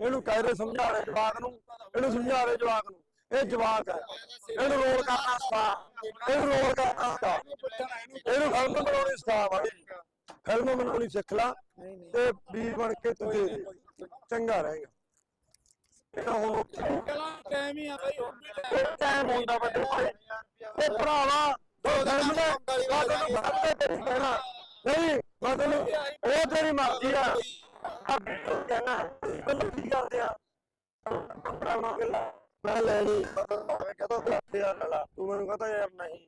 ਇਹਨੂੰ ਕਹਿ ਰਹੇ ਸਮਝਾ ਰਹੇ ਜਵਾਕ ਨੂੰ ਇਹਨੂੰ ਸਮਝਾ ਰਹੇ ਜਵਾਕ ਨੂੰ। ਇਹ ਜਵਾਕ ਹੈ। ਇਹਨੂੰ ਰੋਲ ਕਰਨਾ ਸਿਖਾ ਇਹਨੂੰ ਰੋਲ ਕਰਨਾ ਸਿਖਾ ਇਹਨੂੰ ਫਿਲਮ ਬਣਾਉਣੀ ਸਿਖਾ ਬਾਈ। ਫਿਲਮ ਬਣਾਉਣੀ ਸਿੱਖ ਲਾ ਤੇ ਵੀਰ ਬਣ ਕੇ ਤੂੰ। ਚੰਗਾ ਰਹੇਗਾ। ਇਹ ਤਾਂ ਹੁਣ ਟਾਈਮ ਹੀ ਆ ਬਈ ਹੁਣ ਵੀ ਟਾਈਮ ਹੁੰਦਾ ਵੱਡੇ ਉਹ ਭਰਾਵਾ ਦੋ ਫਿਲਮ ਦੇ ਮੈਂ ਤੈਨੂੰ ਫੜਦੇ ਤੇਰੀ ਕਹਿਣਾ। ਨਹੀਂ ਮੈਂ ਤੈਨੂੰ ਉਹ ਤੇਰੀ ਮਰਜ਼ੀ ਆ। ਆ ਕਹਿਣਾ ਮੈਨੂੰ ਕੀ ਕਰਦੇ ਆ। ਮੈਂ ਲੈ ਲਈ। ਮੈਂ ਕਹਤਾ ਲੱਥੇ ਆ ਲੜਾ ਤੂੰ ਮੈਨੂੰ ਕਹਤਾ ਯਾਰ ਨਹੀਂ।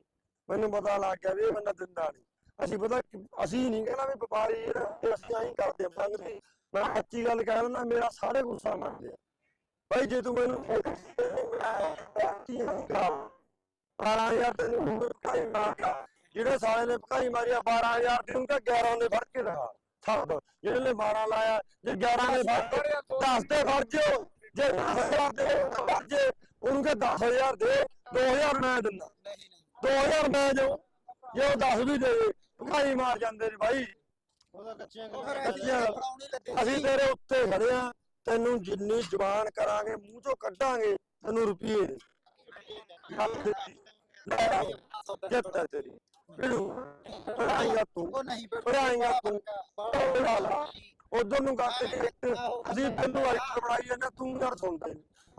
ਮੈਨੂੰ ਪਤਾ ਲੱਗ ਗਿਆ ਵੀ ਇਹ ਬੰਦਾ ਦਿੰਦਾ ਨਹੀਂ। ਅਸੀਂ ਪਤਾ ਅਸੀਂ ਨਹੀਂ ਕਹਿੰਦਾ ਵੀ ਵਪਾਰੀ ਜਿਹੜਾ ਅਸੀਂ ਐਂ ਕਰਦੇ ਆ ਮੰਗਦੇ ਮੈਂ ਸੱਚੀ ਗੱਲ ਕਹਿ ਦਿੰਦਾ, ਮੇਰਾ ਸਾਰੇ ਗੁੱਸਾ ਮੰਨਦੇ ਆ। ਭਾਈ ਜੇ ਤੂੰ ਮੈਨੂੰ 12000 ਤੈਨੂੰ ਭਕਾਈ ਮਾਰਿਆ ਜਿਹੜੇ ਸਾਲੇ ਨੇ ਭਕਾਈ ਮਾਰਿਆ 12000 ਤੈਨੂੰ ਤਾਂ 11 ਨੇ ਫੜ ਕੇ ਰਹਾ ਛੱਡ ਜਿਹੜੇ ਨੇ 12 ਲਾਇਆ ਜੇ 11 ਨੇ ਫੜ 10 ਦੇ ਫੜ ਜਿਓ ਜੇ 10000 ਦੇ ਫੜ ਜੇ ਉਹਨੂੰ ਕਿ 10000 ਦੇ 2000 ਮੈਂ ਦਿੰਦਾ। 2000 ਮੈਂ ਜੋ ਜੇ ਉਹ 10 ਵੀ ਦੇ ਭਕਾਈ ਮਾਰ ਜਾਂਦੇ ਨੇ ਭਾਈ ਉਹਦਾ ਕੱਚੀਆਂ ਕੱਚੀਆਂ। ਅਸੀਂ ਤੇਰੇ ਉੱਤੇ ਖੜੇ ਆ। ਤੈਨੂੰ ਜਿੰਨੀ ਜ਼ਬਾਨ ਕਰਾਂਗੇ ਮੂੰਹ ਚੋਂ ਕੱਢਾਂਗੇ ਤੈਨੂੰ ਰੁਪਏ ਦੇ। ਗੱਲ ਦਿੱਤੀ ਤੇਰੀ। ਪੜਾਏਗਾ ਤੂੰ ਉਹ ਨਹੀਂ ਪੜਾਏਗਾ ਤੂੰ ਪੜਾ ਲਾ ਉਧਰ ਨੂੰ ਗੱਲ ਤੇ ਅਸੀਂ ਤੈਨੂੰ ਐਕਟਰ ਬਣਾਈ ਜਾਂਦੇ ਤੂੰ ਯਾਰ ਸੁਣਦਾ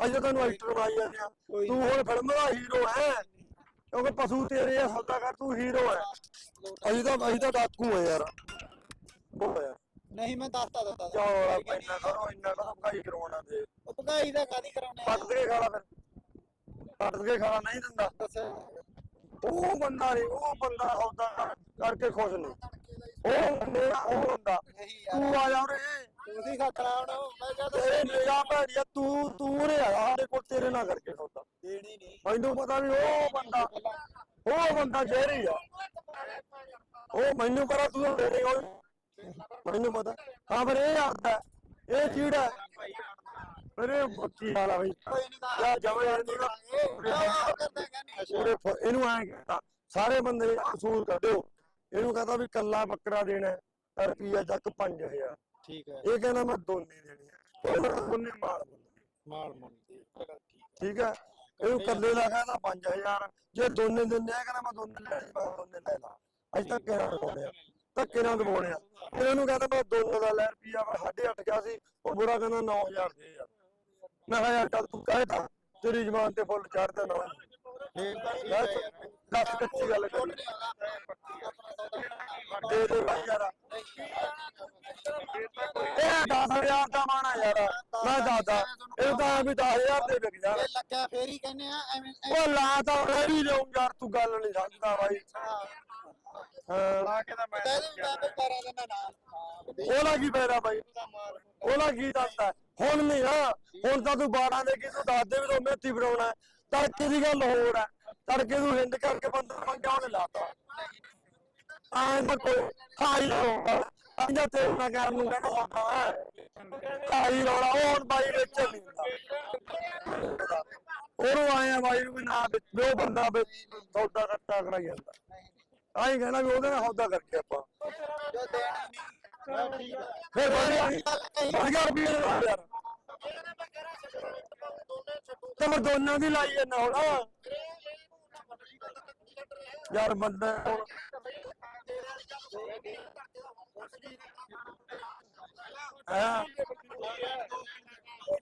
ਅਸੀਂ ਤੈਨੂੰ ਐਕਟਰ ਬਣਾਈ ਜਾਂਦੇ ਤੂੰ ਹੁਣ ਫਿਲਮ ਦਾ ਹੀਰੋ ਹੈ। ਕਿਉਂਕਿ ਪਸ਼ੂ ਤੇਰੇ ਆ ਸੌਦਾ ਕਰ ਤੂੰ ਹੀਰੋ ਹੈ। ਅਸੀਂ ਤਾਂ ਅਸੀਂ ਤਾਂ ਡਾਕੂ ਆ ਯਾਰ। ਬੋਲ ਯਾਰ। ਨਹੀਂ ਮੈਂ ਦੱਸਤਾ ਦਿੱਤਾ ਚੌੜਾ ਪੈਣਾ ਕਰੋ ਇੰਨਾ ਕਦੋਂ ਕਾਈ ਕਰਵਾਉਣਾ ਤੇ। ਉਹ ਭਗਾਈ ਦਾ ਕਾਦੀ ਕਰਾਉਣੇ ਪੱਟ ਕੇ ਖਾ ਲਾ ਫਿਰ। ਪੱਟ ਕੇ ਖਾਣਾ ਨਹੀਂ ਦਿੰਦਾ। ਉਹ ਬੰਦਾ ਨਹੀਂ ਉਹ ਬੰਦਾ ਕਰ- ਕਰਕੇ ਖੁਸ਼ ਨਹੀਂ। ਉਹ ਬੰਦੇ ਦਾ ਉਹ ਬੰਦਾ ਤੂੰ ਆ ਜਾ ਉਰੇ। ਤੁਸੀਂ ਖਤਰਾ ਹੁਣ ਮੈਂ ਕਿਹਾ ਤੇਰੇ ਨਿਗਾਹ ਭੈੜੀ ਆ ਤੂੰ ਤੂੰ ਰੇ ਆ ਸਾਡੇ ਕੋਲ ਤੇਰੇ ਨਾਲ ਕਰਕੇ ਸੌਦਾ ਦੇਣੀ ਨਹੀਂ। ਮੈਨੂੰ ਪਤਾ ਵੀ ਉਹ ਬੰਦਾ ਉਹ ਬੰਦਾ ਜ਼ਹਿਰੀ ਆ। ਉਹ ਮੈਨੂੰ ਪਤਾ ਤੂੰ ਕੋਲ ਮੈਨੂੰ ਪਤਾ। ਹਾਂ ਫਿਰ ਇਹ ਆਉਂਦਾ ਇਹ ਚੀੜਾ ਇਹ ਬੱਚੀ ਵਾਲਾ ਬਈ। ਯਾ ਜਮੇ ਉਹਦੇ ਫ- ਇਹਨੂੰ ਐਂ ਕਹਿੰਦਾ ਸਾਰੇ ਬੰਦੇ ਅਸੂਲ ਕੱਢਿਓ। ਇਹਨੂੰ ਕਹਿੰਦਾ ਵੀ ਕੱਲਾ ਬੱਕਰਾ ਦੇਣਾ ਹੈ, ਤਾਂ ਰੁਪਈਆ ਚੱਕ 5000 ਠੀਕ ਹੈ। ਇਹ ਕਹਿੰਦਾ ਮੈਂ ਦੋਨੇ ਦੇਣੀ ਆ ਉਹ ਦੋਨੇ ਮਾਰ ਬੰਦੇ ਮਾਲ ਮੁੰਡੀ ਠੀਕ ਠੀਕ ਹੈ? ਇਹਨੂੰ ਕੱਲੇ ਦਾ ਕਹਿੰਦਾ 5000 ਜੇ ਦੋਨੇ ਦਿੰਦੇ ਆ ਕਹਿੰਦਾ ਮੈਂ ਦੋਨੇ ਲੈ ਲਈ, ਮੈਂ ਦੋਨੇ ਲੈ ਲਾ। ਅੱਜ ਤੱਕ ਕਿਹੜਾ ਦਵਾਉਣਿਆ ਧੱਕੇ ਨਾਲ ਦਵਾਉਣਿਆ ਫਿਰ ਇਹਨੂੰ ਕਹਿੰਦਾ ਮੈਂ ਦੋਨੇ ਦਾ ਲੈ ਰੁਪਈਆ ਮੈਂ ਸਾਢੇ ਅੱਠ ਗਿਆ ਸੀ। ਉਹ ਬੁਰਾ ਕਹਿੰਦਾ 9000 ਦੇ ਯਾਰ। ਮੈਂ ਕਿਹਾ ਯਾਰ ਚੱਲ ਤੂੰ ਕਹਿਤਾ ਤੇਰੀ ਜ਼ਬਾਨ ਤੇ ਫੁੱਲ ਚੜਦਾ ਨਾ ਦੱਸ ਦੱਸ ਕੱਚੀ ਗੱਲ ਕਰੀ ਦੇ ਦੇ ਭਾਈ ਯਾਰ। ਇਹ 10000 ਦਾ ਮਾਣਾ ਯਾਰ। ਮੈਂ ਦੱਸਦਾ ਇਹ ਤਾਂ ਵੀ 10000 ਦੇ ਵਿਕ ਜਾਣ। ਲੱਗਿਆ ਫੇਰ ਹੀ ਕਹਿੰਦੇ ਆ ਐਵੇਂ ਉਹ ਲਾ ਤਾਂ ਮੈਂ ਵੀ ਯਾਰ ਤੂੰ ਗੱਲ ਨਹੀਂ ਸਮਝਦਾ ਬਾਈ। ਹਾਂ। ਲਾ ਕੇ ਤਾਂ ਮੈਂ ਕਰਾਂ ਦਿੰਦਾ ਕੀ ਫਾਇਦਾ ਬਾਈ? ਉਹਦਾ ਕੀ ਦੱਸਦਾ? ਹੁਣ ਨਹੀਂ ਆ। ਹੁਣ ਤਾਂ ਤੂੰ 12 ਦੇ ਕੇ ਦੱਸ ਦੇ ਵੀ ਤੂੰ ਮੇਥੀ ਬਣਾਉਣਾ ਤੜਕੇ ਦੀ ਗੱਲ ਹੋਰ ਹੈ। ਤੜਕੇ ਤੂੰ ਹਿੰਦ ਕਰਕੇ ਬੰਦਾ ਮੰਗਿਆ ਉਹਨੇ ਲਾਤਾ। ਆਂ ਤਾਂ ਕੋਈ ਖਾਈ ਰੋਣਾ ਅੰਜਾ ਤੇ ਨਾ ਕਰ ਨੂੰ ਕਹਿੰਦਾ ਹੁੰਦਾ ਖਾਈ ਰੋਣਾ ਉਹ ਹੁਣ ਬਾਈ ਵਿੱਚ ਨਹੀਂ ਉਹਨੂੰ ਆਇਆ ਬਾਈ ਨੂੰ ਨਾ ਉਹ ਬੰਦਾ ਵਿੱਚ ਸੌਦਾ ਕੱਟਾ ਕਰਾਈ ਜਾਂਦਾ। ਆਈ ਕਹਿੰਦਾ ਵੀ ਉਹਦੇ ਨਾਲ ਸੌਦਾ ਕਰਕੇ ਆਪਾਂ। ਜੋ ਦੇਣਾ ਨਹੀਂ ਮੈਂ ਠੀਕ ਹੈ ਫਿਰ ਬੜੀ ਬੜੀ ਰੁਪਏ ਯਾਰ ਤੇ ਮੈਂ ਦੋਨਾਂ ਦੀ ਲਾਈ ਜਾਂਦਾ ਹੁਣ। ਯਾਰ ਬੰਦਾ ਹੁਣ ਹਾਂ?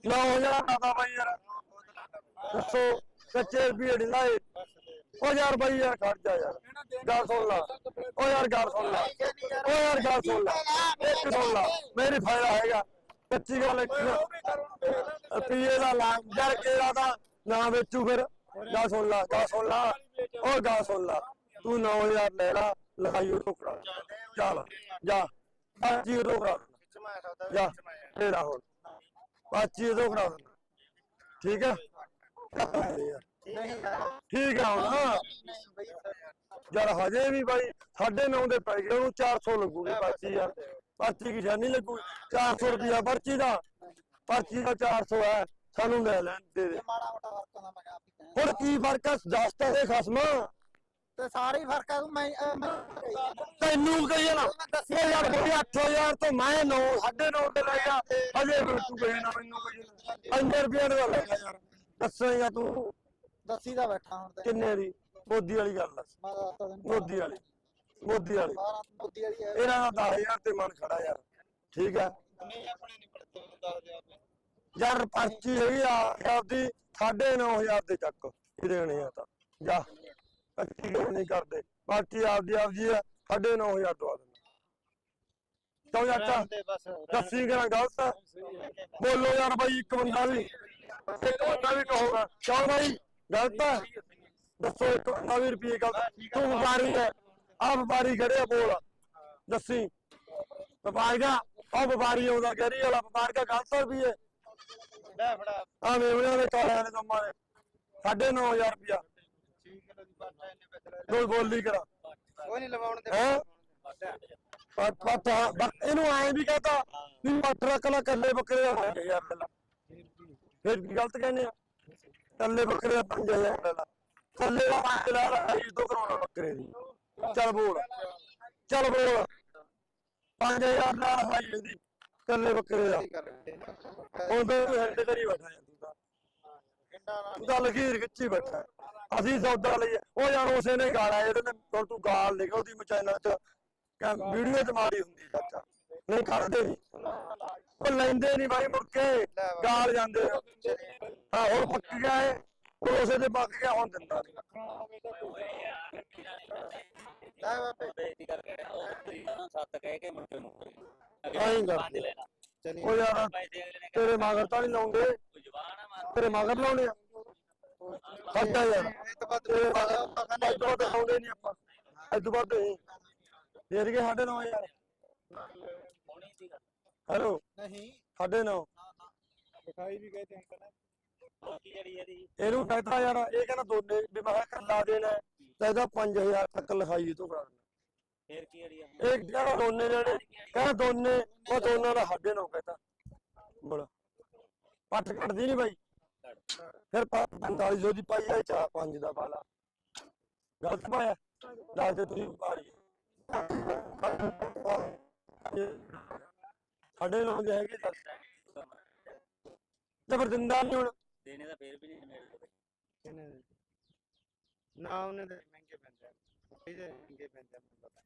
ਲਓ ਯਾਰ ਬਾਬਾ ਬਾਈ ਯਾਰ। ਦੱਸੋ, ਕੱਚੇ ਭੀੜ ਲਾਏ। ਉਹ ਯਾਰ ਬਾਈ ਯਾਰ ਖੜ ਜਾ ਯਾਰ। ਗੱਲ ਸੁਣ ਲਾ। ਉਹ ਯਾਰ ਗੱਲ ਸੁਣ ਲਾ ਉਹ ਯਾਰ ਗੱਲ ਸੁਣ ਲਾ ਇੱਕ ਸੁਣ ਲਾ ਮੇਰੀ ਫਾਇਦਾ ਹੈਗਾ ਕੱਚੀ ਗੱਲ ਇੱਕ ਰੁਪਏ ਦਾ ਲਾ ਯਾਰ ਕਿਹੜਾ ਦਾ ਨਾ ਵੇਚੂ ਫਿਰ ਗੱਲ ਸੁਣ ਲਾ ਗੱਲ ਸੁਣ ਲਾ ਉਹ ਗੱਲ ਸੁਣ ਲਾ ਤੂੰ 9000 ਲੈ ਲਾ ਲਗਾਈ ਉਹ ਟੋਕਰਾ ਚੱਲ ਜਾ ਬਾਜੀ ਉਹ ਟੋਕਰਾ ਜਾ ਤੇਰਾ ਹੁਣ ਬਾਜੀ ਉਹ ਟੋਕਰਾ ਠੀਕ ਹੈ ਠੀਕ ਆ ਹੁਣ ਨਹੀਂ ਬਈ ਯਾਰ ਹਜੇ ਵੀ ਬਾਈ ਸਾਢੇ ਨੌ ਦੇ ਪੈ ਗਏ ਉਹਨੂੰ 400 ਲੱਗੂਗੀ ਪਰਚੀ ਯਾਰ ਪਰਚੀ ਕੀ ਜਾਨੀ ਲੱਗੂ 400 ਰੁਪਿਆ ਪਰਚੀ ਦਾ। ਪਰਚੀ ਦਾ 400 ਹੈ ਸਾਨੂੰ ਲੈ ਲੈਣ ਦੇ ਦੇ। ਮਾੜਾ ਮੋਟਾ ਵਰਕ ਹੁੰਦਾ ਮੈਂ ਕਿਹਾ ਆਪੀ ਕਹਿ ਹੁਣ ਕੀ ਫ਼ਰਕ ਹੈ ਦਸਤਾ ਦੇ ਖਸਮ। ਤੇ ਸਾਰੇ ਫ਼ਰਕ ਆ ਮੈਂ ਤੈਨੂੰ ਕਹੀ ਨਾ ਇਹ ਯਾਰ ਬਈ 8000 ਤੋਂ ਮੈਂ 9 9.5 ਤੇ ਲੈ ਗਿਆ ਅਜੇ ਵੀ ਤੂੰ ਕਹੇ ਨਾ ਮੈਨੂੰ ਕਹੀ 5 ਰੁਪਏ ਦਾ ਲੈ ਗਿਆ ਯਾਰ। ਦੱਸੇਗਾ ਤੂੰ। ਦੱਸੀ ਦਾ ਬੈਠਾ ਹੁਣ ਤੇ। ਕਿੰਨੇ ਦੀ? ਮੋਦੀ ਵਾਲੀ ਗੱਲ ਦੱਸ। ਮੋਦੀ ਵਾਲੀ। ਮੋਦੀ ਵਾਲੀ। 12 ਮੋਦੀ ਵਾਲੀ ਹੈ। ਇਹਨਾਂ ਦਾ 10000 ਤੇ ਮਨ ਖੜਾ ਯਾਰ। ਠੀਕ ਹੈ। ਨਹੀਂ ਆਪਣੇ ਨਹੀਂ ਪੜਦੇ 10000 ਯਾਰ ਪਰਚੀ ਹੈਗੀ ਆ ਆਪਦੀ 9500 ਦੇ ਚੱਕ। ਇਹ ਦੇਣੇ ਆ ਤਾਂ। ਜਾ। ਕੱਚੀ ਗੱਲ ਨਹੀਂ ਕਰਦੇ? ਪਰਚੀ ਆਪਦੀ ਆਪਦੀ ਆ 9500 ਦਵਾ ਕਿਉਂ ਚਾਚਾ? ਤੇ ਬਸ ਦੱਸੀ ਕਰਾਂ ਗਲਤ? ਬੋਲੋ ਯਾਰ ਬਾਈ ਇੱਕ ਬੰਦਾ ਵੀ। ਇੱਕ ਬੰਦਾ ਵੀ ਕਹੋਗਾ ਕਿਉਂ ਬਾਈ? ਗਲਤ ਦੱਸੋ ਇੱਕ ਬੰਦਾ ਵੀ ਰੁਪਏ ਗਲਤ। ਤੂੰ ਵਪਾਰੀ ਹੈ। ਆ ਵਪਾਰੀ ਖੜੇ ਆ ਬੋਲ। ਦੱਸੀ। ਵਪਾਰੀ ਦਾ ਆ ਵਪਾਰੀ ਆਉਂਦਾ ਗਹਿਰੀ ਵਾਲਾ ਵਪਾਰ ਦਾ ਗਲਤ ਰੁਪਏ ਲੈ ਫੜਾ। ਆ ਮੇਵਣਿਆਂ ਦੇ ਕਾਲਿਆਂ ਦੇ ਕੰਮਾਂ ਦੇ। ਸਾਢੇ ਨੌ ਹਜ਼ਾਰ ਰੁਪਇਆ। 6 ਕਿਲੋ ਦੀ ਬਾਟਾ ਇਹਨੇ ਪੈਸੇ ਲੈ ਕੋਈ ਬੋਲੀ ਕਰਾ। ਕੋਈ ਨਹੀਂ ਲਵਾਉਣ ਦੇ ਹੈਂ? ਬਸ ਇਹਨੂੰ ਐਂ ਵੀ ਕਹਤਾ ਵੀ ਪੱਟ ਰੱਖ ਲੈ ਕੱਲੇ ਬੱਕਰੇ ਦਾ 5000 ਲੈ ਲਾ। ਫਿਰ ਕੀ ਗਲਤ ਕਹਿੰਦੇ ਆ? ਕੱਲੇ ਬੱਕਰੇ ਦਾ 5000 ਲੈ ਲਾ। ਕੱਲੇ ਦਾ 5 ਲੈ ਲਾ ਇਹ ਤੋਂ ਕਰਾਉਣਾ ਬੱਕਰੇ ਦੀ। ਚੱਲ ਬੋਲ। ਚੱਲ ਬੋਲ। 5000 ਲੈ ਲਾ ਭਾਈ ਕੱਲੇ ਬੱਕਰੇ ਦਾ। ਹੁਣ ਹੈਂਡ ਕਰੀ ਬੈਠਾ ਯਾਰ, ਤੂੰ ਤਾਂ। ਤੂੰ ਤਾਂ ਲਖੀਰ ਖਿੱਚੀ ਬੈਠਾ। ਅਸੀਂ ਸੌਦਾ ਲਈਏ ਉਹ ਯਾਰ ਉਸੇ ਨੇ ਗਾਲਾ ਜਿਹੜੇ ਨੇ ਹੁਣ ਤੂੰ ਗਾਲ ਲਿਖ ਉਹਦੀ ਮਚੈਨਲ ਚ ਵੀਡੀਓ ਚ ਮਾਰੀ ਹੁੰਦੀ ਚਾਚਾ। ਨਹੀਂ ਕਰਦੇ ਨਹੀਂ। ਉਹ ਲੈਂਦੇ ਨਹੀਂ ਬਾਈ ਮੁੜਕੇ। ਗਾਲ ਜਾਂਦੇ ਨੇ। ਹਾਂ, ਹੁਣ ਪੱਕ ਗਿਆ ਏ ਉਸੇ ਤੇ ਪੱਕ ਗਿਆ, ਹੁਣ ਦਿੰਦਾ ਨੀ। ਲੈ ਬਾਬੇ। ਬੇਇੱਜ਼ਤੀ ਕਰਕੇ ਉਹ ਤੇਰੀ ਨਾ ਸੱਤ ਕਹਿ ਕੇ ਮੁੱਕੇ ਨੂੰ ਐਂ ਕਰ। ਪੰਜ ਲੈਣਾ ਚਲੀ ਉਹ ਯਾਰ ਪੈਸੇ ਅਗਲੇ ਨੇ ਤੇਰੇ ਮਗਰ ਤਾਂ ਨਹੀਂ ਲਾਉਂਦੇ। ਕੋਈ ਜਵਾਨ ਆ ਮਾਰ ਤੇਰੇ ਮਗਰ ਲਾਉਣੇ ਆ। ਹੱਟਾ ਯਾਰ। ਇਹ ਤਾਂ ਬਾਅਦ ਤੇਰੇ ਮਗਰ ਅੱਜ ਤੋਂ ਬਾਅਦ ਲਾਉਂਦੇ ਨਹੀਂ ਆਪਾਂ। ਅੱਜ ਤੋਂ ਬਾਅਦ ਨਹੀਂ ਫੇਰ ਕੇ ਸਾਡੇ ਨੌ ਯਾਰ। ਹੋਣੀ ਸੀ ਗੱਲ। ਹੈਲੋ। ਨਹੀਂ। ਸਾਡੇ ਨੌ ਲਿਖਾਈ ਵੀ ਗਏ ਤੇ ਅੰਕਲ ਨੇ। ਬਾਕੀ ਜਿਹੜੀ ਇਹਦੀ ਇਹਨੂੰ ਕਹਿੰਦਾ ਯਾਰ ਇਹ ਕਹਿੰਦਾ ਦੋਨੇ ਵੀ ਮੈਂ ਕਿਹਾ ਕੱਲਾ ਦੇਣਾ। ਹੈ, ਤਾਂ ਇਹਦਾ 5000 ਤੱਕ ਲਿਖਾਈ ਤੂੰ ਕਰਾ ਦੇਣਾ ਫੇਰ ਕੀ ਅੜੀ ਆ? ਇਹ ਜਿਹੜਾ ਦੋਨੇ ਜਿਹੜੇ ਕਹਿੰਦਾ ਦੋਨੇ ਉਹ ਦੋਨਾਂ ਦਾ ਸਾਡੇ ਨਾਲ ਕਹਿੰਦਾ ਬੜਾ ਪੱਟ ਕੱਢਦੀ ਨਹੀਂ ਬਾਈ। ਫਿਰ 4500 ਦੀ ਪਾਈ ਆ ਚਾ ਪੰਜ ਦਾ ਬਾਲਾ ਗਲਤ ਪਾਇਆ। ਦੱਸ ਦੇ ਤੁਸੀਂ ਪਾਰੀ ਸਾਡੇ ਲੋਕ ਹੈਗੇ ਤਾਂ ਤੇ ਫਿਰ ਦਿੰਦਾ ਨਹੀਂ ਹੁਣ। ਦੇਣੇ ਦਾ ਫੇਰ ਵੀ ਨਹੀਂ ਮਿਲਦੇ। ਕਿੰਨੇ ਨਾ ਉਹਨੇ ਦੇ? ਮਹਿੰਗੇ ਪੈਂਦੇ ਆ। ਇਹਦੇ ਮਹਿੰਗੇ ਪੈਂਦੇ ਆ ਮੈਨੂੰ ਪਤਾ।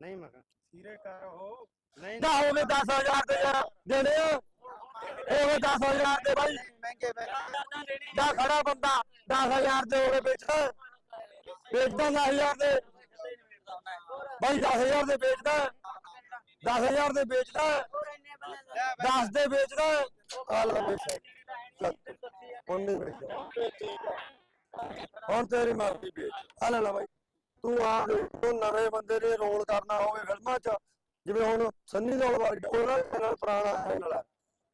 ਨਹੀਂ ਮਗਾ ਸੀਰੇ ਕਰ ਉਹ। ਨਹੀਂ ਨਾ ਹੋ ਗਏ 10000 ਦੇ ਯਾਰ ਦੇਣੇ ਆ। ਹੋ ਗਏ 10000 ਦੇ ਬਾਈ। ਮਹਿੰਗੇ ਪੈਂਦੇ ਦਾ ਖੜਾ ਬੰਦਾ 10000 ਦੇ ਹੋ ਗਏ ਵੇਚਦਾ ਵੇਚਦਾ 10000 ਦੇ। ਬਾਈ 10000 ਦੇ ਵੇਚਦਾ। 10000 ਦੇ ਵੇਚਦਾ। 10 ਦੇ ਵੇਚਦਾ। ਆ ਲੈ ਵੇਚ ਹੁਣ ਨਹੀਂ ਵੇਚਦਾ। ਹੁਣ ਤੇਰੀ ਮਰਜ਼ੀ ਵੇਚ ਆ ਲੈ ਲੈ ਬਾਈ। ਤੂੰ ਆ ਤੂੰ ਨਵੇਂ ਬੰਦੇ ਨੇ ਰੋਲ ਕਰਨਾ ਹੋਵੇ ਫਿਲਮਾਂ 'ਚ, ਜਿਵੇਂ ਹੁਣ ਸੰਨੀ ਦਿਓਲ ਵਰਗਾ ਉਹਦਾ ਚੈਨਲ ਪੁਰਾਣਾ ਚੈਨਲ ਹੈ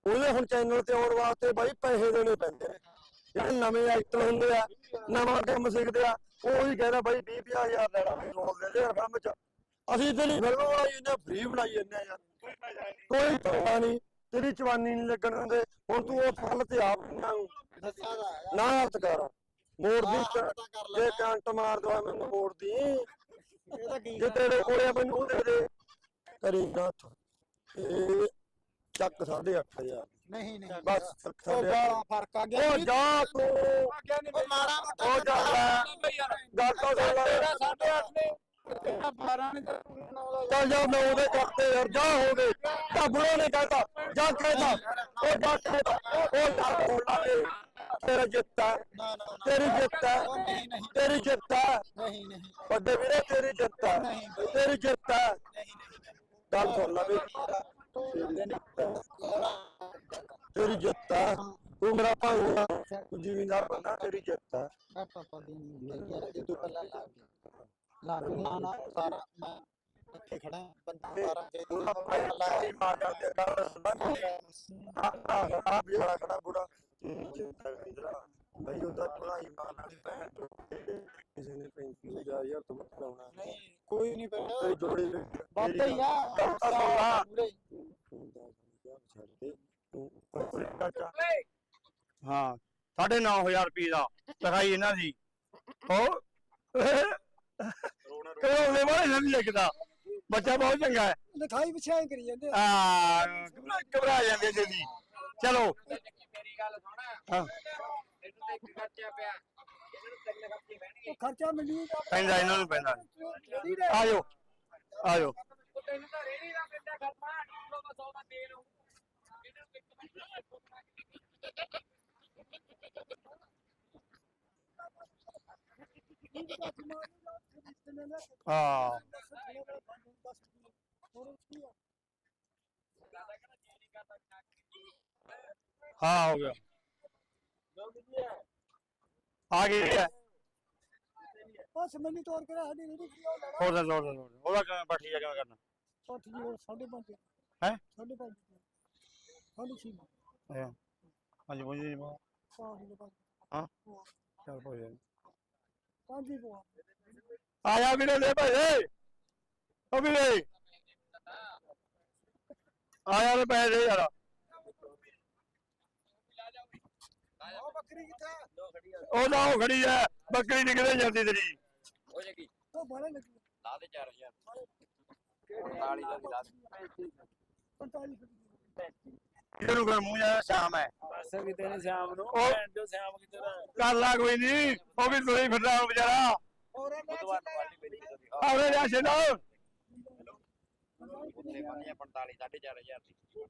ਉਹਦੇ ਹੁਣ ਚੈਨਲ ਤੇ ਆਉਣ ਵਾਸਤੇ ਬਾਈ ਪੈਸੇ ਦੇਣੇ ਪੈਂਦੇ ਨੇ। ਜਿਹੜੇ ਨਵੇਂ ਐਕਟਰ ਹੁੰਦੇ ਆ, ਨਵਾਂ ਕੰਮ ਸਿੱਖਦੇ ਆ, ਉਹ ਹੀ ਕਹਿੰਦਾ ਬਾਈ 20 ਹਜ਼ਾਰ ਲੈਣਾ ਵੀ ਰੋਲ ਦੇ ਦੇ ਫਿਲਮ 'ਚ। ਅਸੀਂ ਤੇ ਨਹੀਂ ਫਿਲਮ ਬਣਾਈ ਇਹਨੇ ਫ੍ਰੀ ਬਣਾਈ ਜਾਂਦੇ ਯਾਰ। ਕੋਈ ਪਤਾ ਨਹੀਂ, ਤੇਰੀ ਚਵਾਨੀ ਨਹੀਂ ਲੱਗਣ ਦਿੰਦੇ। ਹੁਣ ਤੂੰ ਉਹ ਫਲ ਤੇ ਆਪ ਨਾ ਦੱਸਿਆ ਨਾ ਹੱਥ ਕਰ। ਮੋੜ ਦੀ ਜੇ। ਕੰਟ ਮਾਰ ਦਵਾ ਮੈਨੂੰ ਮੋੜ ਦੀ। ਇਹ ਤਾਂ ਕੀ ਜੇ ਤੇਰੇ ਕੋਲੇ ਆ ਮੈਨੂੰ ਉਹ ਦੇ ਦੇ। ਕਰੀ ਹੱਥ। ਇਹ ਚੱਕ 8500 ਨਹੀਂ ਨਹੀਂ। ਬਸ ਉਹ ਫ਼ਰਕ ਆ ਗਿਆ ਉਹ ਜਾ। ਤੂੰ। ਉਹ ਮੋਟਾ ਉਹ ਜਾ ਲੈ। ਗੱਲ ਤਾਂ ਸੁਣ ਲੈ। ਤੇਰਾ 8.5 ਨੇ। ਤੇਰਾ 12 ਨੇ ਚੱਲ ਜਾ ਮੈਂ ਉਹਦੇ ਕਰਤੇ ਯਾਰ ਜਾ ਹੋ ਗਏ। ਢਾਬੜੋ ਨੇ ਕਹਤਾ ਜਾ ਕਹਿਤਾ ਉਹ ਜਾ ਕਹਿਤਾ ਉਹ ਜਾ ਬੋਲਾ ਦੇ ਤੇਰਾ ਜਿੱਤਾ ਨਾ ਨਾ ਨਾ। ਤੇਰੀ ਜਿੱਤਾ ਉਹ ਨਹੀਂ ਨਹੀਂ ਤੇਰੀ ਜਿੱਤਾ ਨਹੀਂ ਨਹੀਂ ਵੱਡੇ ਵੀਰੇ ਤੇਰੀ ਜਿੱਤਾ ਤੇਰੀ ਜਿੱਤਾ ਨਹੀਂ ਨਹੀਂ ਗੱਲ ਸੁਣ ਲੈ ਵੀ ਤੇਰੀ ਜਿੱਤਾ ਤੂੰ ਮੇਰਾ ਭਾਈ ਤੂੰ ਤੂੰ ਸਾਰਾ ਸਾਰਾ ਜੇ ਤੂੰ ਉਹਦਾ ਪੜਾਈ ਮਾਰ ਵਾਲੀ ਭੈਣ ਚੋਦ ਕਿਸੇ ਨੇ 35000 ਯਾਰ ਤੂੰ ਬਤਾਉਣਾ ਨਹੀਂ ਕੋਈ ਨਹੀਂ ਤੇ ਪਹਿਲਾਂ ਜੋੜੇ ਬਾਬੇ ਹੀ ਆ ਤਾਂ ਲਾ ਪੂਰੇ। ਹਾਂ 9500 ਰੁਪਏ ਦਾ ਲਿਖਾਈ ਇਹਨਾਂ ਦੀ। ਹੋ ਘਬਰਾਉਂਦੇ ਵਾਲੇ ਨਹੀਂ ਲਿਖਦਾ। ਬੱਚਾ ਬਹੁਤ ਚੰਗਾ ਹੈ। ਲਿਖਾਈ ਪਿਛਾਂ ਕਰੀ ਜਾਂਦੇ ਆ। ਘਬਰਾ ਘਬਰਾ ਜਾਂਦੇ ਜਦੀ ਚਲੋ। ਮੇਰੀ ਗੱਲ ਸੁਣ ਹਾਂ। ਇਹਨੂੰ ਤੇ ਇੱਕ ਖਰਚਾ ਪਿਆ ਇਹਨੂੰ ਤਿੰਨ ਖਰਚੇ ਬਹਿਣਗੇ ਖਰਚਾ ਦਾ ਪੈਂਦਾ ਇਹਨਾਂ ਨੂੰ ਪੈਂਦਾ। ਆਜੋ ਆਜੋ। ਉਹ ਤੈਨੂੰ ਤਾਂ ਰੇੜੀ ਦਾ ਪੈਂਦਾ ਖਰਚਾ ਕਿਲੋ ਦਾ 100 ਦਾ ਤੇਲ ਹੋਊ। ਇਹਨੂੰ ਇੱਕ ਹਾਂ ਹਾਂ ਹੋ ਗਿਆ। ਆ ਗਈ ਹੈ। ਬਸ ਮੈਨੂੰ ਤੋੜ ਕੇ ਸਾਡੀ ਰੇੜੀ ਫਰੀ ਹੋ ਲੈਣਾ ਹੋਰ ਦਾ ਲੋੜ ਲੋੜ ਉਹਦਾ ਕਿਵੇਂ ਬੱਠੀ ਜਾ ਕਿਵੇਂ ਕਰਨਾ? ਸੱਠ ਜੀ ਉਹ ਸਾਢੇ ਪੰਜ ਹੈਂ? ਸਾਢੇ ਪੰਜ ਸਾਢੇ ਛੇ ਹਾਂਜੀ ਬੁਝੀ ਸਾਢੇ ਦੇ ਪੰਜ ਹਾਂ। ਚੱਲ ਪੋ ਜਾ ਪੰਜ ਹੀ ਪਵਾ ਆ ਜਾ ਵੀਰੇ ਲੈ ਭਾਈ ਓ ਵੀਰੇ। ਆ ਜਾ ਲੈ ਪੈਸੇ ਦੇ ਯਾਰ। ਉਹ ਬੱਕਰੀ ਕਿੱਥੇ ਉਹ ਨਾ ਉਹ ਖੜੀ ਐ ਬੱਕਰੀ ਨਿਕਲੇ ਜਾਂਦੀ ਤੇਰੀ। ਹੋ ਜਾਏਗੀ ਉਹ ਬਾਹਰ ਲੱਗੀ ਲਾ ਦੇ 4000 45 ਦਾ ਵੀ ਲਾ ਦੇ 45 ਇਹਨੂੰ ਕਰ ਮੂੰਹ ਜਾ ਸ਼ਾਮ ਹੈ। ਬਸ ਕਿਤੇ ਨੇ ਸ਼ਾਮ ਨੂੰ ਉਹ- ਭੈਣ ਚੋ ਸ਼ਾਮ ਕਿਤੇ ਦਾ ਕਰ ਲਾ ਕੋਈ ਨਹੀਂ ਉਹ ਵੀ ਤੁਰੇ ਫਿਰਦਾ ਉਹ ਵਿਚਾਰਾ। ਹੋਰ ਨੂੰ ਆਵੇ ਜਾ ਛੇੜਾ ਕੁੱਤੇ ਬੰਨੀਆਂ 45 4500 ਦੀ।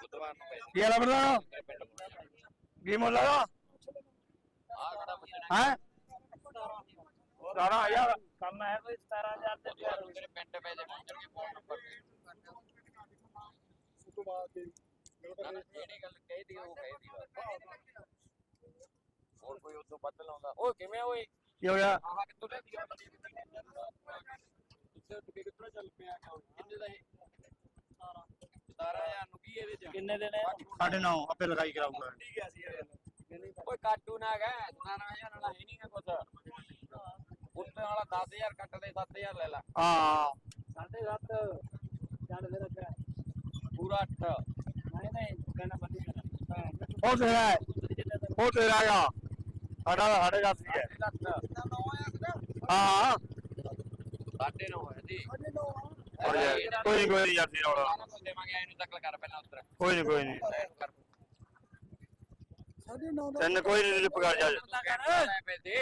ਬੁੱਧਵਾਰ ਨੂੰ ਪੈਸੇ। ਕੀ ਹਾਲ ਬਣਾ ਪਿੰਡ ਮੁੜ ਕੀ ਮੁੱਲ ਬੰਦੇ ਹੈ? 17000 ਕੰਮ ਹੈ ਕੋਈ 17000 ਤੇ ਪਿਆਰ ਤੇਰੇ ਪਿੰਡ ਪੈਸੇ ਪਹੁੰਚਣਗੇ ਫੋਨ ਨੰਬਰ ਉਸ ਤੋਂ ਬਾਅਦ ਜਿਹੜੀ ਗੱਲ ਕਹਿਦੀ ਉਹ ਕਹਿਦੀ ਹੋਰ ਕੋਈ ਉਦੋਂ ਵੱਧ ਲਾਉਂਦਾ। ਓਏ ਕਿਵੇਂ ਓਏ? ਕੀ ਹੋ ਗਿਆ? ਆਹ ਕਿੱਥੋਂ ਲੈ ਚੱਲ ਪਿਆ ਕਿੰਨੇ ਦਾ ਇਹ? 17000 ਨੂੰ ਕੀ ਇਹਦੇ ਚ? ਕਿੰਨੇ ਦਿਨ ਹੈ ਸਾਢੇ ਨੌ ਆਪੇ ਲਗਾਈ ਕਰਾਊਗਾ। ਠੀਕ ਹੈ ਸੀ ਓਏ ਕਾਟੂ ਨਾ ਗਾ 17000 ਵਾਲਾ ਹੈ ਨਹੀਂ ਕੁਛ। ਉੱਤੇ ਵਾਲਾ 10000 ਕੱਟ ਦੇ 7000 ਲੈ ਲੈ। ਹਾਂ। ਸਾਢੇ 7 ਚੱਲ ਫਿਰ ਅੱਛਾ। ਪੂਰਾ 8 ਨਹੀਂ ਨਹੀਂ ਕਹਿਣਾ ਬੰਦੀ ਉਹ ਤੇਰਾ ਹੈ। ਤੇਰਾ ਆ ਸਾਡਾ ਸਾਡੇ ਦੀ ਹੈ ਹਾਂ। ਸਾਡੇ ਨਾਲ ਹੋਇਆ ਜੀ। ਸਾਡੇ ਨੌ ਕੋਈ ਨਹੀਂ ਕੋਈ ਨਹੀਂ ਯਾਰ ਸੀ ਰੌਲਾ ਦੇਵਾਂਗੇ ਇਹਨੂੰ ਤੱਕ ਕਰ ਪਹਿਲਾਂ ਉੱਤਰ ਕੋਈ ਨਹੀਂ ਕੋਈ ਨਹੀਂ ਸਾਡੇ ਨੌ ਦਾ ਤੈਨੂੰ ਕੋਈ ਨਹੀਂ ਲਿਪ ਕਰ। ਜਾ ਪੈਸੇ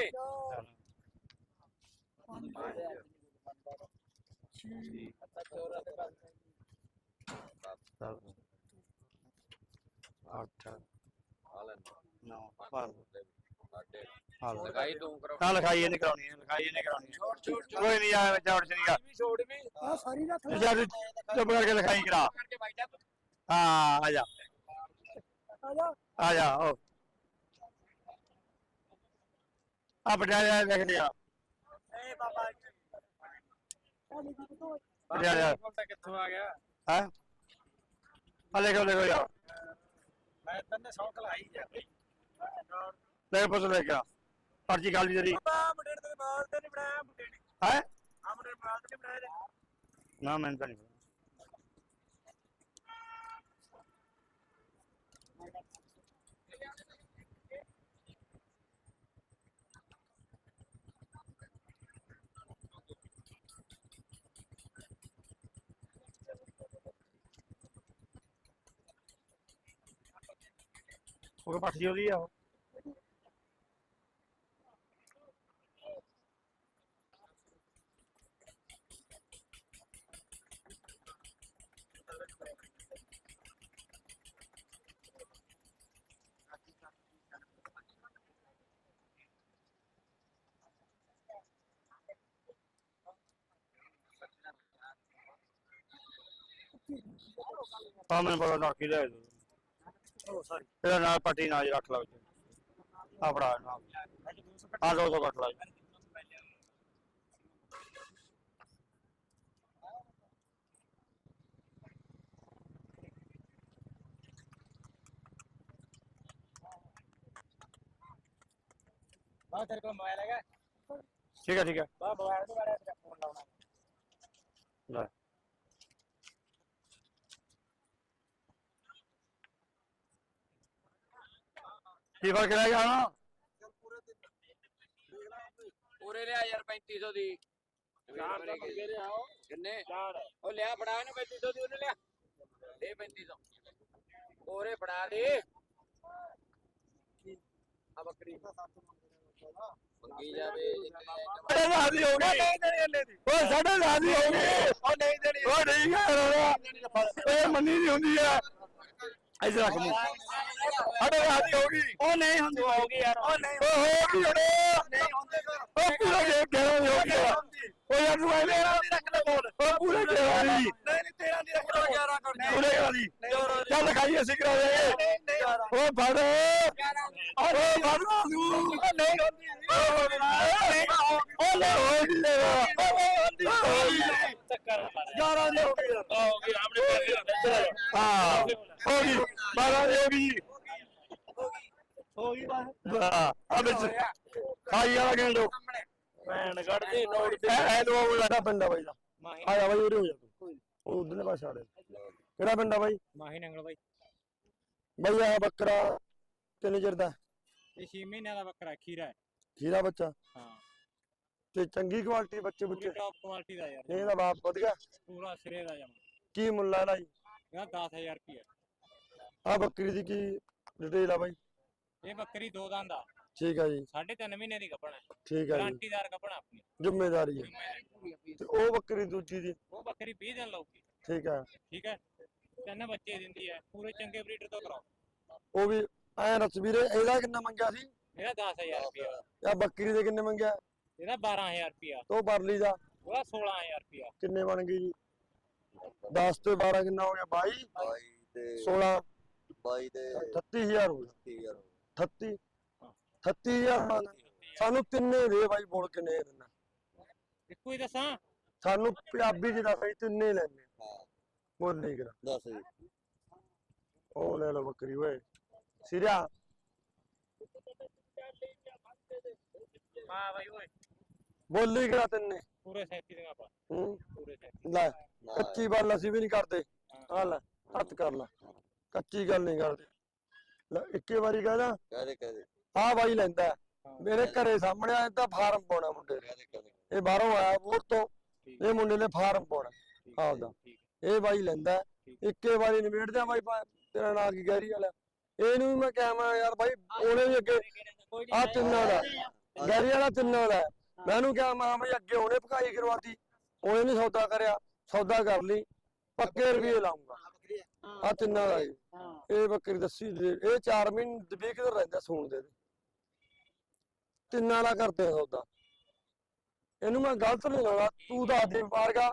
ਅੱਠ ਹਾਲਨ ਨੌ ਸਾਡੇ ਹਾਲ ਲਗਾਈ ਤੂੰ ਕਰੋ। ਨਾ ਲਿਖਾਈ ਇਹਨੇ ਕਰਾਉਣੀ ਹੈ ਲਿਖਾਈ ਇਹਨੇ ਕਰਾਉਣੀ ਹੈ ਕੋਈ ਨਹੀਂ ਆ। ਚੌੜ ਚਨੀਗਾ ਵੀ ਛੋੜ ਵੀ। ਆ ਸਾਰੀ ਰੱਖ ਲੈ ਜਦ ਚੁੱਪ ਕਰਕੇ ਲਿਖਾਈ ਕਰਾ। ਕਰਕੇ ਬਾਈ ਜਾ ਤੂੰ। ਹਾਂ ਆ ਜਾ। ਆ ਜਾ। ਆ ਜਾ ਓ। ਆ ਬਟਾਇਆ ਦੇਖ ਲਿਆ। ਏ ਬਾਬਾ ਆ ਲੈ ਜੀ ਤੋ ਬਟਾਇਆ ਕਿੱਥੋਂ ਆ ਗਿਆ? ਹੈ? ਆ ਲੈ ਕੇ ਲੈ ਕੇ ਯਾਰ। ਮੈਂ ਤੈਨੂੰ ਸੌਕ ਲਾਈ ਜਾ ਲੈ ਪੁੱਛ ਲੈ ਕੇ ਆ ਪਰਚੀ ਕਾਲੀ ਤੇਰੀ। ਮੁੰਡੇ ਤੇ ਮਾਲ ਤੇ ਨਹੀਂ ਬਣਾਇਆ ਮੁੰਡੇ ਨੇ ਹੈ? ਆ ਮੁੰਡੇ ਨੇ ਮਾਲ ਤੇ ਨਹੀਂ ਬਣਾਇਆ ਨਾ ਮੈਂ ਤਾਂ ਨਹੀਂ ਉਹ ਪੱਠੀ ਉਹਦੀ ਆ। ਉਹ ਆ ਮੈਨੂੰ ਪਤਾ ਨਾ ਕੀ ਲੈ ਉਹ ਸਾਰੀ ਇਹਦਾ ਨਾਲ ਪੱਟੀ ਨਾਲ ਹੀ ਰੱਖ ਲਾ ਵਿੱਚ ਆ ਫੜਾ ਨਾਲ ਆ ਦੋ ਸੌ ਕੱਟ ਲਾ ਜੀ। ਬਾ ਤੇਰੇ ਕੋਲ ਮੋਬਾਈਲ ਹੈਗਾ। ਠੀਕ ਹੈ ਠੀਕ ਹੈ। ਬਾ ਮੋਬਾਈਲ ਦੇ ਬਾਰੇ ਤੇਰਾ ਫੋਨ ਲਾਉਣਾ ਲੈ ਕੀ ਫ਼ਰਕ ਰਹਿ ਗਿਆ ਨਾ ਪੂਰੇ ਲਿਆ ਯਾਰ 3500 ਦੀ। ਉਹ। ਕਿੰਨੇ? ਚਾਰ। ਉਹ ਲਿਆ ਫੜਾ ਇਹਨੂੰ 3500 ਦੀ ਉਹਨੇ ਲਿਆ। ਦੇ 3500 ਉਹਰੇ ਫੜਾ ਦੇ। ਆ ਬੱਕਰੀ। ਮੰਗੀ ਜਾਵੇ ਸਾਡੇ ਰਾਜੀ ਹੋ ਗਈ ਨਹੀਂ ਦੇਣੀ ਇਹਨੇ ਦੀ। ਓਏ ਸਾਡੇ ਰਾਜੀ ਹੋ ਗਈ ਉਹ ਨਹੀਂ ਦੇਣੀ। ਓ ਨਹੀਂ ਕਰ ਰਿਹਾ ਏ ਮੰਨੀ ਨਹੀਂ ਹੁੰਦੀ ਆ ਐਸੇ ਰੱਖ ਮੂੰਹ। ਸਾਡੇ ਰਾਜੀ ਹੋ ਗਈ। ਉਹ ਨਹੀਂ ਹੁੰਦੀ। ਹੋ ਗਈ ਯਾਰ। ਉਹ ਨਹੀਂ ਓ ਹੋ ਗਈ ਉਹਨੇ ਨਹੀਂ ਹੁੰਦੀ ਫਿਰ ਓ ਪੂਰਾ ਕੇ ਕਹਿ ਹੋ ਗਿਆ? ਓ ਯਾਰ ਤੂੰ ਐਵੇਂ ਨਾ ਰੱਖ ਲੈ ਬੋਲ ਓ ਪੂਰੇ ਕੇ ਵਾਲੀ ਨਹੀਂ ਨਹੀਂ ਤੇਰਾ ਨਹੀਂ ਰੱਖ ਲੈ 11 ਕਰ ਪੂਰੇ ਵਾਲੀ ਚੱਲ ਖਾਈ ਅਸੀਂ ਕਰਾ ਦੇਗੇ ਨਹੀਂ ਨਹੀਂ ਓ ਫੜ। ਓ ਫੜ। ਤੂੰ ਨਹੀਂ ਓ ਲੈ ਹੋ ਗਈ ਚੱਕਰ ਯਾਰਾਂ ਦੀ ਹੋ ਗਈ ਯਾਰ। ਹੋ ਗਈ ਆਪਣੇ ਪੈਸੇ ਹਾਂ। ਹੋ ਗਈ। ਬਾਰਾਂ ਦੀ ਹੋ ਗਈ। ਹੋ ਗਈ। ਬਸ ਵਾਹ। ਆ ਵਿੱਚ। ਖਾਈ ਵਾਲਾ ਕਹਿਣ ਲੋ ਭੈਣ ਕੱਢਦੇ ਨੋਟ ਤੇ ਐ ਲੋ ਲੜਾ ਪਿੰਡਾ ਬਾਈ ਦਾ। ਆ ਜਾ ਬਾਈ ਉਰੇ ਹੋ ਜਾ ਤੂੰ। ਉਹ ਉਧਰਲੇ ਪਾਸੇ ਆ ਰਿਹਾ। ਕਿਹੜਾ ਪਿੰਡਾ ਬਾਈ? ਮਾਹੀ ਨੰਗਲ ਬਾਈ। ਬਾਈ ਆ ਬੱਕਰਾ ਕਿੰਨੇ ਚਿਰ ਦਾ। ਇਹ 6 ਮਹੀਨਿਆਂ ਦਾ ਬੱਕਰਾ ਖੀਰਾ ਹੈ। ਖੀਰਾ ਬੱਚਾ। ਹਾਂ। ਤੇ ਚੰਗੀ ਕੁਆਲਿਟੀ ਬੱਚੇ ਬੁੱਚੇ। ਟੌਪ ਕੁਆਲਿਟੀ ਦਾ ਯਾਰ। ਇਹਦਾ ਬਾਪ ਵਧੀਆ ਪੂਰਾ ਸਿਰੇ ਦਾ ਜਮ ਕੀ ਮੁੱਲ ਆ ਇਹਦਾ ਜੀ? ਇਹਦਾ 10000 ਰੁਪਏ ਆ ਬੱਕਰੀ ਦੀ ਕੀ ਡਿਟੇਲ ਆ ਬਾਈ? ਇਹ ਬੱਕਰੀ ਦੋ ਦੰਦ ਆ। ਠੀਕ ਆ ਜੀ। ਸਾਢੇ ਤਿੰਨ ਮਹੀਨੇ ਦੀ ਕੱਪਣਾ ਠੀਕ ਆ ਜੀ। ਗਾਰੰਟੀਦਾਰ ਕੱਪਣਾ ਆਪਣੀ। ਜ਼ਿੰਮੇਵਾਰੀ ਹੈ ਤੇ ਉਹ ਬੱਕਰੀ ਦੂਜੀ ਦੀ। ਉਹ ਬੱਕਰੀ 20 ਦਿਨ ਲਊਗੀ। ਠੀਕ ਆ। ਠੀਕ ਹੈ ਤਿੰਨ ਬੱਚੇ ਦਿੰਦੀ ਹੈ ਪੂਰੇ ਚੰਗੇ ਬਰੀਡਰ ਤੋਂ ਕਰਾਓ। ਉਹ ਵੀ ਐ ਰਸ ਵੀਰੇ ਇਹਦਾ ਕਿੰਨਾ ਮੰਗਿਆ ਸੀ? ਇਹਦਾ 10000 ਰੁਪਏ ਆ ਬੱਕਰੀ ਦੇ ਕਿੰਨੇ ਮੰਗਿਆ? ਇਹਦਾ 12000 ਰੁਪਏ ਤੇ ਉਹ ਪਰਲੀ ਦਾ? ਉਹਦਾ 16000 ਰੁਪਏ ਕਿੰਨੇ ਬਣ ਗਏ ਜੀ? 10 ਤੇ 12 ਕਿੰਨਾ ਹੋ ਗਿਆ? 22 ਬਾਈ ਤੇ 16 ਬਾਈ ਤੇ 38000 ਹੋ ਗਿਆ। 30000 38 38000 ਬਣ ਸਾਨੂੰ ਤਿੰਨੇ ਦੇ ਬਾਈ ਬੋਲ ਕਿੰਨੇ ਦਿੰਦਾ ਇੱਕੋ ਹੀ ਦੱਸਾਂ? ਸਾਨੂੰ ਪੰਜਾਬੀ ਚ ਦੱਸ ਅਸੀਂ ਤਿੰਨੇ ਲੈਣੇ ਹਾਂ। ਬੋਲ ਨਹੀਂ ਕਰਾ। ਦੱਸ ਜੀ। ਉਹ ਲੈ ਲਓ ਬੱਕਰੀ ਓਏ। ਸਿਰਿਆ। ਹਾਂ ਬਾਈ ਓਏ। ਬੋਲੀ ਕਰਾ ਤਿੰਨੇ। ਪੂਰੇ 37 ਦੀਆਂ ਪਾ ਹੂੰ। ਪੂਰੇ 37 ਲੈ ਕੱਚੀ ਗੱਲ ਅਸੀਂ ਵੀ ਨਹੀਂ ਕਰਦੇ। ਆ ਲੈ ਹੱਥ ਕਰ ਲੈ। ਕੱਚੀ ਗੱਲ ਨਹੀਂ ਕਰਦੇ। ਲੈ ਇੱਕੇ ਵਾਰੀ ਕਹਦਾ ਕਹਦੇ ਕਹਦੇ ਆ ਬਾਈ ਲੈਂਦਾ। ਹੈ। ਮੇਰੇ ਘਰੇ ਸਾਹਮਣੇ ਆ ਤਾਂ ਫਾਰਮ ਪਾਉਣਾ ਮੁੰਡੇ ਨੇ। ਇਹ ਬਾਹਰੋਂ ਆਇਆ ਬੋਰ ਤੋਂ। ਇਹ ਮੁੰਡੇ ਨੇ ਫਾਰਮ ਪਾਉਣਾ। ਆਪਦਾ। ਇਹ ਬਾਈ ਲੈਂਦਾ। ਹੈ। ਇੱਕੇ ਵਾਰੀ ਨਿਬੇੜਦਾ ਬਾਈ ਭਾ- ਤੇਰਾ ਨਾਂ ਕੀ ਗੈਰੀ ਵਾਲਾ ਇਹਨੂੰ ਵੀ ਮੈਂ ਕਿਹਾ ਮੈਂ ਯਾਰ ਬਾਈ ਉਹਨੇ ਵੀ ਅੱਗੇ ਆ ਤਿੰਨਾਂ ਦਾ। ਗੈਰੀ ਵਾਲਾ ਤਿੰਨਾਂ ਦਾ। ਹੈ। ਮੈਂ ਉਹਨੂੰ ਕਿਹਾ ਮੈਂ ਬਈ ਅੱਗੇ ਉਹਨੇ ਭਕਾਈ ਕਰਵਾਤੀ। ਉਹਨੇ ਨਹੀਂ ਸੌਦਾ ਕਰਿਆ। ਸੌਦਾ ਕਰ ਲਈ। ਪੱਕੇ ਰੁਪਏ ਲਾਉਂਗਾ ਆ ਤਿੰਨਾਂ ਦਾ। ਇਹ। ਬੱਕਰੀ ਦੱਸੀ ਇਹ 4 ਮਹੀਨੇ ਦੇ ਕਿਧਰ ਰਹਿੰਦਾ ਸੂਣ ਦੇ ਦੇ। ਤਿੰਨਾਂ ਦਾ ਕਰਦੇ ਆ ਸੌਦਾ। ਇਹਨੂੰ ਮੈਂ ਗਲਤ ਨਹੀਂ ਲਾਉਂਦਾ ਤੂੰ ਦੱਸ ਦੇ ਵਪਾਰਗਾ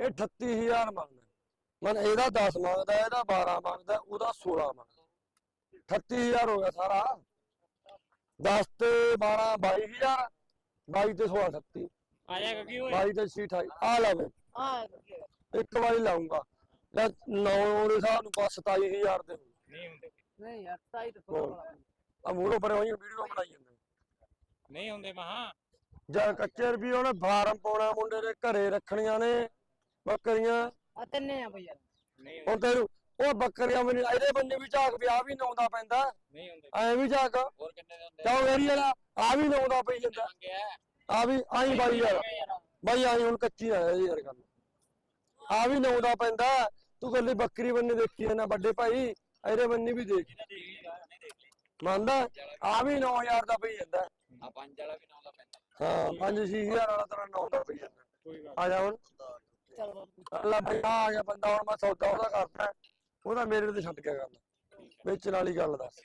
ਇਹ 38000 ਮੰਗਦਾ। ਮਨ ਇਹਦਾ 10 ਮੰਗਦਾ ਇਹਦਾ 12 ਮੰਗਦਾ ਉਹਦਾ 16 ਮੰਗਦਾ। 38000 ਹੋ ਗਿਆ ਸਾਰਾ। 10 ਤੇ 12 22000 22 ਤੇ 16 38 ਆ ਜਾਏਗਾ ਕੀ ਓਏ। 22 ਤੇ 28 ਆ ਲਵੇ ਇੱਕ ਵਾਰੀ ਲਾਉਂਗਾ ਲੈ ਨੌ ਦੇ ਹਿਸਾਬ ਨੂੰ ਬਸ 27000 ਦੇ। ਨਹੀਂ ਹੁੰਦੇ। ਨਹੀਂ ਯਾਰ ਤਾਈ ਤਾਂ ਹੋਰ। ਆ ਮੂਹਰੋਂ ਪਰੇ ਹੋਈ ਵੀਡੀਓ ਬਣਾਈ ਜਾਂਦੇ ਨਹੀਂ ਹੁੰਦੇ ਮਹਾ। ਜਾਂ ਕੱਚੇ ਰੁਪਏ ਉਹਨੇ ਫਾਰਮ ਪਾਉਣਾ ਮੁੰਡੇ ਦੇ ਘਰੇ ਰੱਖਣੀਆਂ ਨੇ ਬੱਕਰੀਆਂ। ਆ ਤਿੰਨੇ ਆ ਬਈ ਯਾਰ। ਨਹੀਂ ਹੁਣ ਤੈਨੂੰ ਉਹ ਬੱਕਰੀਆਂ ਵੀ ਨੀ- ਇਹਦੇ ਬੰਨੇ ਵੀ ਝਾਕ ਵੀ ਆ ਵੀ ਨਾਉਂਦਾ ਪੈਂਦਾ। ਨਹੀਂ ਹੁੰਦੇ। ਐ ਵੀ ਝਾਕ। ਹੋਰ ਕਿੰਨੇ ਦੇ ਹੁੰਦੇ? ਕਿਉਂ ਏਰੀ ਵਾਲਾ ਆ ਵੀ ਨਾਉਂਦਾ ਪਈ ਜਾਂਦਾ। ਮੰਗਿਆ ਆ। ਵੀ ਆਈ ਬਾਈ ਯਾਰ। ਬਾਈ ਆਈ ਹੁਣ ਕੱਚੀ ਹੈ ਯਾਰ ਗੱਲ। ਆ ਵੀ ਨਾਉਂਦਾ ਪੈਂਦਾ। ਤੂੰ ਗੱਲੀ ਬੱਕਰੀ ਬੰਨੇ ਦੇਖੀ ਨਾ ਵੱਡੇ ਭਾਈ ਇਹਦੇ ਬੰਨੇ ਵੀ ਦੇਖ। ਮੰਨਦਾ? ਆ ਵੀ 9000 ਦਾ ਪਈ ਜਾਂਦਾ। ਆ ਪੰਜ ਵਾਲਾ ਵੀ ਨਾਉਂਦਾ ਪੈਂਦਾ। ਹਾਂ 5-6000 ਵਾਲਾ ਤੇਰਾ ਨਾਉਂਦਾ ਪਈ ਜਾਂਦਾ ਕੋਈ ਗੱਲ ਆ ਜਾ ਹੁਣ। ਚੱਲ ਬਾਬੂ। ਅੱਲਾ ਭਾਈ ਆ ਆ ਗਿਆ ਬੰਦਾ ਹੁਣ ਮੈਂ ਸੌਦਾ ਉਹਦਾ ਕਰਦਾ। ਉਹਦਾ ਮੇਰੇ ਤੇ ਛੱਡ ਕੇ ਕਰਦਾ ਵੇਚਣ ਵਾਲੀ ਗੱਲ ਦੱਸ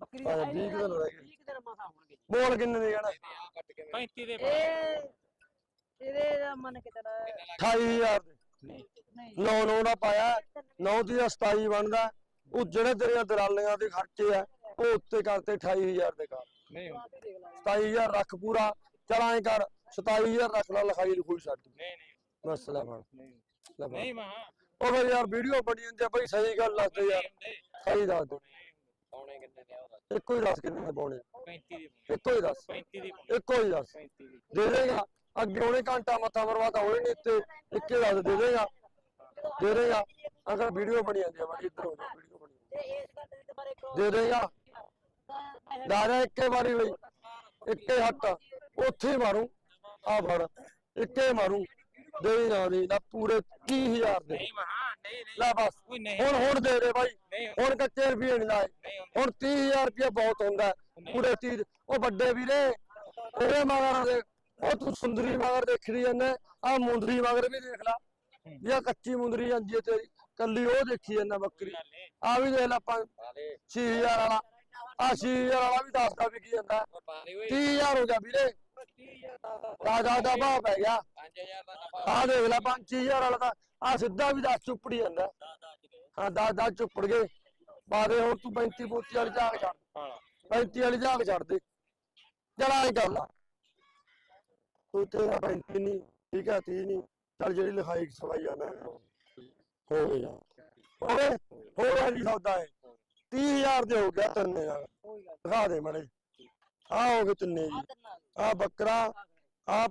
ਬੱਕਰੀ ਆ ਜਾ 20 ਦਿਨ ਰਹਿ ਗਏ। 20 ਦਿਨ ਮਸਾ ਹੋਣਗੇ ਬੋਲ ਕਿੰਨੇ ਦੇ ਜਾਣਾ? ਆ ਕੱਟ ਕੇ 35 ਦੇ ਪਾ ਇਹ ਇਹਦੇ ਦਾ ਮੰਨ ਕੇ ਚੱਲ। 28000 ਦੇ। ਨਹੀਂ। 9 9 ਦਾ ਪਾਇਆ। 9 ਦੀ 27 ਬਣਦਾ। ਉਹ ਜਿਹੜੇ ਤੇਰੀਆਂ ਦਲਾਲੀਆਂ ਦੇ ਖਰਚੇ ਆ ਉਹ ਉੱਤੇ ਕਰਤੇ 28000 ਦੇ ਕਰ। ਨਹੀਂ। ਹੁੰਦੇ ਦੇਖ ਲਾ 27000 ਰੱਖ ਪੂਰਾ। ਚਲ ਐਂ ਕਰ 27000 ਰੱਖ ਲੈ ਲਿਖਾਈ ਲਿਖੂਈ ਛੱਡ ਦੇ। ਨਹੀਂ ਨਹੀਂ। ਬਸ ਲੈ ਫੜ। ਨਹੀਂ। ਲੈ ਫੜ। ਨਹੀਂ ਮਹਾ ਉਹ ਬਈ ਯਾਰ ਵੀਡੀਓ ਬਣੀ ਜਾਂਦੀ ਆ ਬਈ ਸਹੀ ਗੱਲ ਦੱਸ ਦੇ ਯਾਰ। ਹੁੰਦੇ। ਸਹੀ ਦੱਸ ਦੇ। ਪਾਉਣੇ ਕਿੰਨੇ ਦੇ ਆ ਉਹਦਾ ਇੱਕੋ ਹੀ ਦੱਸ ਕਿੰਨੇ ਦੇ ਪਾਉਣੇ ਆ। 35 ਦੀ ਇੱਕੋ ਹੀ ਦੱਸ। 35 ਦੀ ਇੱਕੋ ਹੀ ਦੱਸ। 35 ਦੀ। ਦੇ ਦੇਗਾ। ਅੱਗੇ ਉਹਨੇ ਘੰਟਾ ਮੱਥਾ ਮਰਵਾਤਾ ਉਹਨੇ ਨਹੀਂ ਤੇ ਇੱਕੇ ਦੱਸ ਦੇ ਦੇਗਾ। ਦੇ ਦੇਗਾ। ਅਗਰ ਵੀਡੀਓ ਬਣੀ ਜਾਂਦੀ ਆ ਬੜੀ ਇੱਧਰ ਹੋ ਜਾ ਵੀਡੀਓ ਬਣੀ ਜਾਂਦੀ ਤੇ ਇਸ ਗੱਲ ਦੇ ਦੁਬਾਰੇ ਇੱਕ ਆ। ਦੇ ਦੇਗਾ। ਦਾਦਾ ਇੱਕੇ ਵਾਰੀ ਬਈ ਇੱਕੇ ਹੱਟ ਉੱਥੇ ਮਾਰੂ ਆ ਫੜ ਇੱਕੇ ਮਾਰੂ ਦੇ ਨਾ ਦੇ ਨਾ ਪੂਰੇ 30000 ਦੇ। ਨਹੀਂ ਮਹਾ ਨਹੀਂ ਨਹੀਂ। ਲੈ ਬਸ ਕੋਈ ਨਹੀਂ। ਹੁਣ ਹੁਣ ਦੇ ਦੇ ਬਾਈ ਹੁਣ। ਕੱਚੇ ਰੁਪਏ ਨਹੀਂ ਲਾਏ। ਹੁਣ। 30000 ਰੁਪਏ ਬਹੁਤ ਹੁੰਦਾ। ਪੂਰੇ 30 ਉਹ ਵੱਡੇ ਵੀਰੇ ਉਹਦੇ ਮਗਰ ਦੇ ਉਹ ਤੂੰ ਸੁੰਦਰੀ ਮਗਰ ਦੇਖੀ ਜਾਂਦੇ ਆ ਮੁੰਦਰੀ ਮਗਰ ਵੀ ਦੇਖ ਲੈ। ਇਹ ਕੱਚੀ ਮੁੰਦਰੀ ਜਾਂਦੀ ਹੈ ਤੇਰੀ ਕੱਲੀ ਉਹ ਦੇਖੀ ਜਾਂਦਾ ਬੱਕਰੀ। ਆ ਵੀ ਦੇਖ ਲੈ ਆਪਾਂ 6000 ਵਾਲਾ। ਆ 6000 ਵਾਲਾ ਵੀ ਦੱਸਦਾ ਵਿਕੀ ਜਾਂਦਾ। ਪਾਣੀ ਹੋਈ 30000 ਹੋ ਗਿਆ ਵੀਰੇ। ਰਾਜਾ ਦਾ ਭਾਅ ਪੈ ਗਿਆ। 5000 ਦਾ ਨਫਾ। ਆ ਦੇਖ ਲੈ 5000 ਵਾਲਾ ਤਾਂ ਆ ਸਿੱਧਾ ਵੀ 10 ਚੁੱਪੜੀ ਜਾਂਦਾ। ਹਾਂ 10 10 ਚੁੱਪੜ ਗਏ। ਬਾਦੇ ਹੁਣ ਤੂੰ 35 35 ਵਾਲੀ ਝਾਕ ਛੱਡ। ਹਾਂ। 35 ਵਾਲੀ ਝਾਕ ਛੱਡ ਦੇ। ਚਲ ਆਏ ਕਰ ਲਾ। ਤੂੰ ਤੇਰਾ 35 ਨਹੀਂ ਠੀਕ ਹੈ 30 ਨਹੀਂ ਚੱਲ ਜਿਹੜੀ ਲਿਖਾਈ ਸਵਾਈ ਆ ਮੈਂ ਹੋ ਗਿਆ। ਓਏ ਹੋ ਗਿਆ ਜੀ ਸੌਦਾ ਹੈ 30000 ਦੇ ਹੋ ਗਿਆ ਤੰਨੇ ਨਾਲ ਦਿਖਾ ਦੇ ਮੜੇ। ਆ ਹੋ ਗਏ ਤਿੰਨੇ ਜੀ ਆ ਬੱਕਰਾ ਆ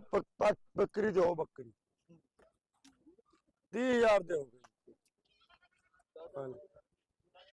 ਬੱਕਰੀ ਦਿਓ ਬੱਕਰੀ। 30000 ਦੇ ਹੋ ਗਏ। ਹਾਂਜੀ।